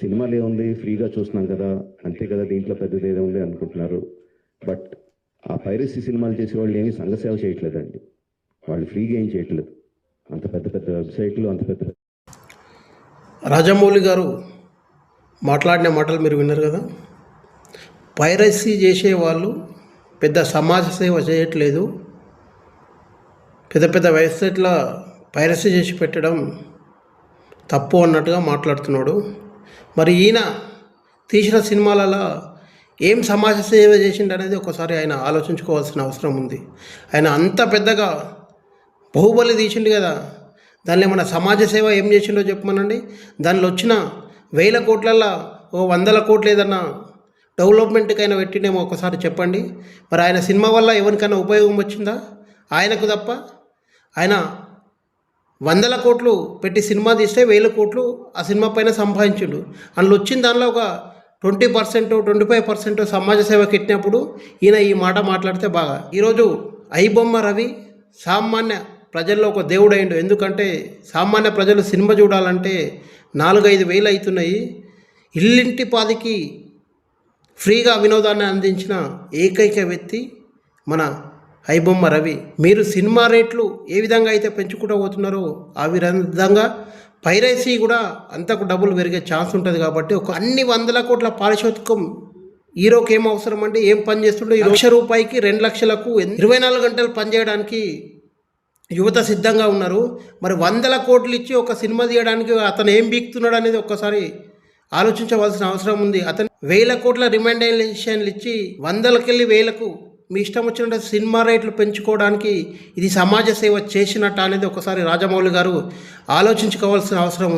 సినిమాలు ఏముంది ఫ్రీగా చూస్తున్నాం కదా అంతే కదా దీంట్లో పెద్దది ఏదో ఉంది అనుకుంటున్నారు. బట్ ఆ పైరసీ సినిమాలు చేసే వాళ్ళు ఏమీ సంఘసేవ చేయట్లేదండి. వాళ్ళు ఫ్రీగా ఏం చేయట్లేదు. అంత పెద్ద పెద్ద వెబ్సైట్లు అంత పెద్ద పెద్ద రాజమౌళి గారు మాట్లాడిన మాటలు మీరు విన్నారు కదా? పైరసీ చేసే వాళ్ళు పెద్ద సమాజ సేవ చేయట్లేదు. పెద్ద పెద్ద వెబ్సైట్ల పైరసీ చేసి పెట్టడం తప్పు అన్నట్టుగా మాట్లాడుతున్నాడు. మరి ఈయన తీసిన సినిమాలలో ఏం సమాజ సేవ చేసిండు అనేది ఒకసారి ఆయన ఆలోచించుకోవాల్సిన అవసరం ఉంది. ఆయన అంత పెద్దగా బాహుబలి తీసిండు కదా. దానిలో ఏమైనా సమాజ సేవ ఏం చేసిండో చెప్పమనండి. దానిలో వచ్చిన వేల కోట్లల్లో ఓ వందల కోట్లు ఏదన్నా డెవలప్మెంట్కైనా పెట్టినేమో ఒకసారి చెప్పండి. మరి ఆయన సినిమా వల్ల ఎవరికైనా ఉపయోగం వచ్చిందా? ఆయనకు తప్ప? ఆయన వందల కోట్లు పెట్టి సినిమా తీస్తే వేల కోట్లు ఆ సినిమా పైన సంపాదించిండు. అందులో వచ్చిన దానిలో ఒక twenty percent twenty five percent సమాజ సేవకి ఎట్టినప్పుడు ఈయన ఈ మాట మాట్లాడితే బాగా. ఈరోజు ఐబొమ్మ రవి సామాన్య ప్రజల్లో ఒక దేవుడు అయిండు ఎందుకంటే సామాన్య ప్రజలు సినిమా చూడాలంటే నాలుగైదు వేలు అవుతున్నాయి ఇల్లింటి పాదికి ఫ్రీగా వినోదాన్ని అందించిన ఏకైక వ్యక్తి మన హైబొమ్మ రవి మీరు సినిమా రేట్లు ఏ విధంగా అయితే పెంచుకుంటూ పోతున్నారో ఆ విధంగా పైరసీ కూడా అంతకు డబ్బులు పెరిగే ఛాన్స్ ఉంటుంది కాబట్టి ఒక అన్ని వందల కోట్ల పారిశోధకం హీరోకి ఏం అవసరం అంటే ఏం పని చేస్తుండో ఈ లక్ష రూపాయికి రెండు లక్షలకు ఇరవై నాలుగు గంటలు పనిచేయడానికి యువత సిద్ధంగా ఉన్నారు. మరి వందల కోట్లు ఇచ్చి ఒక సినిమా తీయడానికి అతను ఏం బీక్తున్నాడు అనేది ఒక్కసారి ఆలోచించవలసిన అవసరం ఉంది. అతను వేల కోట్ల రిమాండేషన్లు ఇచ్చి వందలకెళ్ళి వేలకు మీ ఇష్టం వచ్చినట్టు సినిమా రేట్లు పెంచుకోవడానికి ఇది సమాజ సేవ చేసినట్టు అనేది ఒకసారి రాజమౌళి గారు ఆలోచించుకోవాల్సిన అవసరం